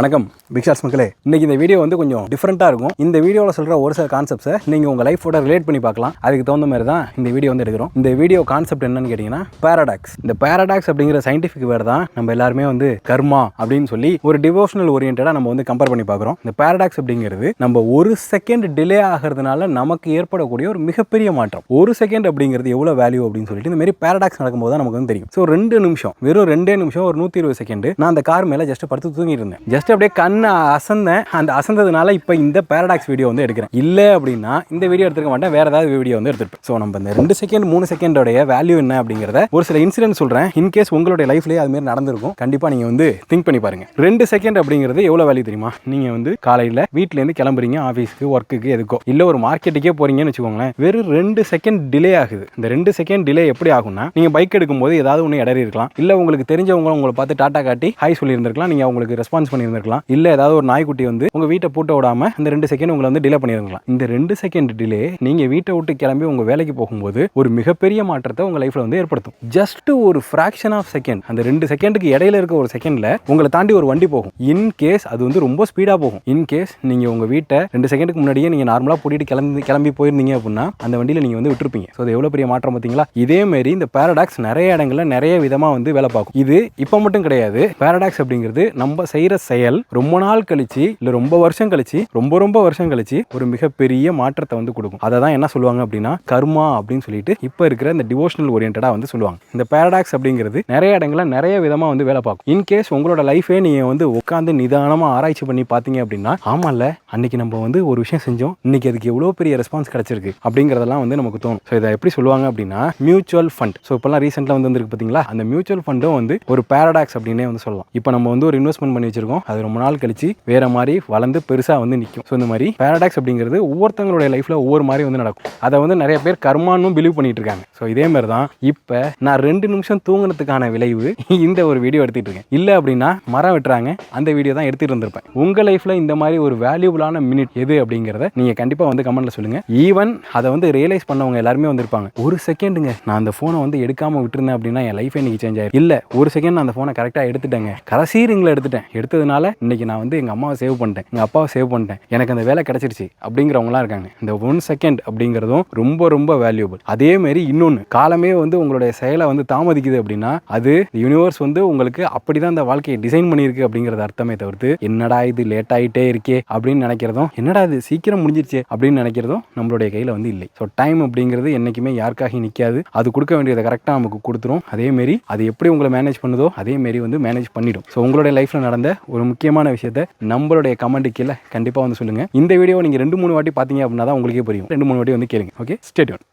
வணக்கம். Big shots மக்களே இன்னைக்கு இந்த வீடியோ வந்து கொஞ்சம் டிஃப்ரெண்ட்டாக இருக்கும். இந்த வீடியோவில் சொல்கிற ஒரு சில கான்செப்ட்ஸை நீங்கள் உங்கள் லைஃபோட ரிலேட் பண்ணி பார்க்கலாம். அதுக்கு தகுந்த மாதிரி தான் இந்த வீடியோ வந்து எடுக்கிறோம். இந்த வீடியோ கான்செப்ட் என்னன்னு கேட்டிங்கன்னா பேரடாக்ஸ் இந்த பேரடாக்ஸ் அப்படிங்கிற சயின்டிஃபிக் வேர்டு தான் நம்ம எல்லாருமே வந்து கர்மா அப்படின்னு சொல்லி ஒரு டிவோஷனல் ஓரியன்டாக நம்ம வந்து கம்பேர் பண்ணி பார்க்குறோம். இந்த பேரடாக்ஸ் அப்படிங்கிறது நம்ம ஒரு செகண்ட் டிலே ஆகிறதுனால நமக்கு ஏற்படக்கூடிய ஒரு மிகப்பெரிய மாற்றம். ஒரு செகண்ட் அப்படிங்கிறது எவ்வளோ வேல்யூ அப்படின்னு சொல்லிட்டு இந்த மாதிரி பேரடாக்ஸ் நடக்கும்போது தான் நமக்கு வந்து தெரியும். ஸோ ரெண்டு நிமிஷம் வெறும் ரெண்டே நிமிஷம் ஒரு நூற்றி இருபது செகண்ட் நான் அந்த கார் மேலே ஜஸ்ட் படுத்து தூங்கிட்டு இருந்தேன். ஜஸ்ட் அப்படியே கண்ணை அசந்தேன். அந்த அசந்ததுனால இப்போ இந்த பேரடாக்ஸ் வீடியோ வந்து எடுக்கிறேன். இல்லை அப்படின்னா இந்த வீடியோ எடுத்துக்க மாட்டேன். வேற ஏதாவது வீடியோ வந்து எடுத்துருப்பேன். ஸோ நம்ம இந்த ரெண்டு செகண்ட் மூணு செகண்டோடைய வேல்யூ என்ன அப்படிங்கிறத ஒரு சில இன்சிடென்ட் சொல்கிறேன் இன்கேஸ் உங்களுடைய லைஃப்லேயே அதுமாரி நடந்திருக்கும் கண்டிப்பாக நீங்கள் வந்து திங்க் பண்ணி பாருங்க. ரெண்டு செகண்ட் அப்படிங்கிறது எவ்வளோ வேல்யூ தெரியுமா? நீங்கள் வந்து காலையில் வீட்டிலேருந்து கிளம்புறீங்க ஆஃபீஸ்க்கு ஒர்க்குக்கு எதுக்கோ. இல்லை ஒரு மார்க்கெட்டுக்கே போறீங்கன்னு வச்சுக்கோங்களேன். வெறும் ரெண்டு செகண்ட் டிலே ஆகுது. இந்த ரெண்டு செகண்ட் டிலே எப்படி ஆகும்னா நீங்கள் பைக் எடுக்கும்போது ஏதாவது ஒன்று இடறி இருக்கலாம் இல்லை உங்களுக்கு தெரிஞ்சவங்க உங்களை பார்த்து டாட்டா காட்டி ஹாய் சொல்லியிருந்திருக்கலாம். நீங்கள் அவங்களுக்கு ரெஸ்பான்ஸ் பண்ணியிருந்திருக்கலாம். இல்லை ஏதாவது ஒரு நாய்க்குட்டி வந்து உங்கள் வீட்டை பூட்ட விடாம இந்த ரெண்டு செகண்ட் உங்களை வந்து டிலே பண்ணியிருக்கலாம் இந்த ரெண்டு செகண்ட் டிலே நீங்கள் வீட்டை விட்டு கிளம்பி உங்கள் வேலைக்கு போகும்போது ஒரு மிகப்பெரிய மாற்றத்தை உங்கள் லைஃப்பில் வந்து ஏற்படுத்தும். ஜஸ்ட் ஒரு ஃப்ராக்ஷன் ஆஃப் செகண்ட் அந்த ரெண்டு செகண்டுக்கு இடையில இருக்க ஒரு செகண்டில் உங்களை தாண்டி ஒரு வண்டி போகும். இன் கேஸ் அது வந்து ரொம்ப ஸ்பீடாக போகும். இன் கேஸ் நீங்கள் உங்கள் வீட்டை ரெண்டு செகண்டுக்கு முன்னாடியே நீங்கள் நார்மலாக பூட்டிட்டு கிளம்பி கிளம்பி போயிருந்தீங்க அப்படின்னா அந்த வண்டியில் நீங்கள் வந்து விட்டுருப்பீங்க. ஸோ அது எவ்வளோ பெரிய மாற்றம் பார்த்தீங்களா? இதே மாதிரி இந்த பேரடாக்ஸ் நிறைய இடங்கள்ல நிறைய விதமாக வந்து வேலை பார்க்கும். இது இப்போ மட்டும் கிடையாது. பேரடாக்ஸ் அப்படிங்கிறது நம்ம செய்கிற செயல் ரொம்ப நாள் கழிச்சு இல்லை ரொம்ப வருஷம் கழிச்சு ரொம்ப ரொம்ப வருஷம் கழிச்சு ஒரு மிகப்பெரிய மாற்றத்தை வந்து கொடுக்கும். அதை தான் என்ன சொல்லுவாங்க அப்படின்னா கர்மா அப்படின்னு சொல்லிட்டு இப்போ இருக்கிற இந்த டிவோஷனல் ஓரியன்டாக வந்து சொல்லுவாங்க. இந்த பேரடாக்ஸ் அப்படிங்கிறது நிறைய இடங்களில் நிறைய விதமாக வந்து வேலை பார்க்கும். இன்கேஸ் உங்களோட லைஃபே நீங்கள் வந்து உட்காந்து நிதானமாக ஆராய்ச்சி பண்ணி பார்த்தீங்க அப்படின்னா ஆமாம்ல அன்னைக்கு நம்ம வந்து ஒரு விஷயம் செஞ்சோம் இன்னைக்கு அதுக்கு எவ்வளோ பெரிய ரெஸ்பான்ஸ் கிடைச்சிருக்கு அப்படிங்கிறதெல்லாம் வந்து நமக்கு தோணும். ஸோ இதை எப்படி சொல்லுவாங்க அப்படின்னா மியூச்சுவல் ஃபண்ட் ஸோ இப்போல்லாம் ரீசெண்டாக வந்து வந்திருக்கு பார்த்தீங்களா? அந்த மியூச்சுவல் ஃபண்டும் வந்து ஒரு பேரடாக்ஸ் அப்படின்னே வந்து சொல்லலாம். இப்போ நம்ம வந்து ஒரு இன்வெஸ்ட்மெண்ட் பண்ணி வச்சிருக்கோம். அது ரொம்ப நாள் கழிச்சு வேற மாதிரி வளர்ந்து பெருசாக வந்து நிற்கும் ஸோ இந்த மாதிரி பேரடாக்ஸ் அப்படிங்கிறது ஒவ்வொருத்தங்களுடைய லைஃப்பில் ஒவ்வொரு மாதிரி வந்து நடக்கும். அதை வந்து நிறைய பேர் கர்மான்னு பிலீவ் பண்ணிட்டு இருக்காங்க ஸோ இதே மாதிரி தான் இப்போ நான் ரெண்டு நிமிஷம் தூங்குனதுக்கான விளைவு இந்த ஒரு வீடியோ எடுத்துட்டு இருக்கேன். இல்லை அப்படின்னா மரம் வெட்டுறாங்க. அந்த வீடியோ தான் எடுத்துட்டு இருந்திருப்பேன். உங்கள் லைஃப்பில் இந்த மாதிரி ஒரு வேல்யூபிளான மினிட் எது அப்படிங்கிறத நீங்கள் கண்டிப்பாக வந்து கமெண்ட்ல சொல்லுங்க. ஈவன் அதை வந்து ரியலைஸ் பண்ணவங்க எல்லாருமே வந்திருப்பாங்க. ஒரு செகண்டுங்க நான் அந்த ஃபோனை வந்து எடுக்காம விட்டுருந்தேன் அப்படின்னா என் லைஃப் இன்னைக்கு சேஞ்ச் ஆயிரும். இல்லை ஒரு செகண்ட் நான் அந்த ஃபோனை கரெக்டாக எடுத்துட்டேங்க. கடைசி ரிங்கில் எடுத்துட்டேன். எடுத்ததுனால இன்னைக்கு நான் வந்து எங்கள் அம்மாவை சேவ் பண்ணிட்டேன். எங்கள் அப்பாவை சேவ் பண்ணிட்டேன். எனக்கு அந்த வேலை கிடைச்சிருச்சு. அப்படிங்கிறவங்களாம் இருக்காங்க. இந்த ஒன் செகண்ட் அப்படிங்கிறதும் ரொம்ப ரொம்ப வேல்யூபிள் அதே மாதிரி இன்னொன்று காலமே வந்து உங்களுடைய செயலை வந்து தாமதிக்குது அப்படின்னா அது யூனிவர்ஸ் வந்து உங்களுக்கு அப்படிதான் அந்த வாழ்க்கையை டிசைன் பண்ணியிருக்கு அப்படிங்கிறது அர்த்தமே தவிர்த்து என்னடா இது லேட் ஆகிட்டே இருக்கே அப்படின்னு நினைக்கிறதும் என்னடா இது சீக்கிரம் முடிஞ்சிருச்சு அப்படின்னு நினைக்கிறதும் நம்மளுடைய கையில் வந்து இல்லை. ஸோ டைம் அப்படிங்கிறது என்றைக்குமே யாருக்காக நிற்காது அது கொடுக்க வேண்டியதை கரெக்டாக நமக்கு கொடுத்துரும். அதேமாரி அது எப்படி உங்களை மேனேஜ் பண்ணுதோ அதேமாரி வந்து மேனேஜ் பண்ணிடும். ஸோ உங்களுடைய லைஃப்பில் நடந்த ஒரு முக்கியமான விஷயத்தை நம்மளுடைய கமெண்ட் கீழே கண்டிப்பாக வந்து சொல்லுங்கள் இந்த வீடியோ நீங்கள் ரெண்டு மூணு வாட்டி பார்த்தீங்க அப்படின்னா தான் உங்களுக்கே புரியும். ரெண்டு மூணு வாட்டி வந்து கேளுங்க. Okay stay tuned